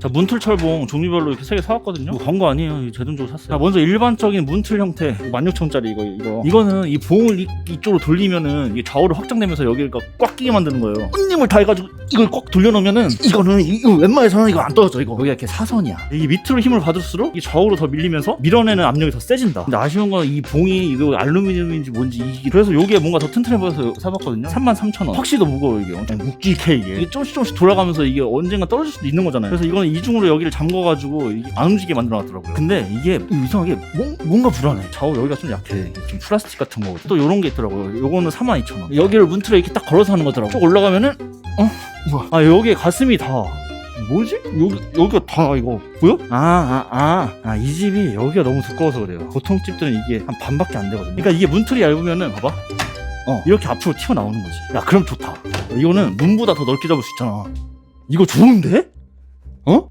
자 문틀 철봉 종류별로 이렇게 세 개 사왔거든요. 뭐 광고 아니에요. 제 돈 주고 샀어요. 자 먼저 일반적인 문틀 형태 16,000원짜리 이거 이거 이거는 이 봉을 이, 이쪽으로 돌리면은 이게 좌우로 확장되면서 여기가 꽉 끼게 만드는 거예요. 온님을 다 해가지고 이걸 꽉 돌려놓으면은 이거는 이- 이거 웬만해서는 이거 안 떨어져 이거 여기가 이렇게 사선이야. 이 밑으로 힘을 받을수록 이 좌우로 더 밀리면서 밀어내는 압력이 더 세진다. 근데 아쉬운 건 이 봉이 이거 알루미늄인지 뭔지 이게 그래서 요게 뭔가 더 튼튼해 보여서 사봤거든요. 33,000원. 확실히 더 무거워 이게 엄청 묵직해 이게. 이게 조금씩 조금씩 돌아가면서 이게 언젠가 떨어질 수도 있는 거잖아요. 그래서 이거는 이중으로 여기를 잠궈가지고 안 움직이게 만들어놨더라고요. 근데 이게 이상하게 뭔, 뭔가 불안해. 좌우 여기가 좀 약해. 좀 플라스틱 같은 거거든. 또 요런 게 있더라고요. 요거는 42,000원. 여기를 문틀에 이렇게 딱 걸어서 하는 거더라고. 쭉 올라가면은 어? 뭐야? 아 여기에 가슴이 다 뭐지? 여기 여기가 다 이거 보여? 아, 아 아 아 이 집이 여기가 너무 두꺼워서 그래요. 보통 집들은 이게 한 반밖에 안 되거든요. 그러니까 이게 문틀이 얇으면은 봐봐. 어 이렇게 앞으로 튀어나오는 거지. 야 그럼 좋다. 이거는 문보다 더 넓게 잡을 수 있잖아. 이거 좋은데? 어?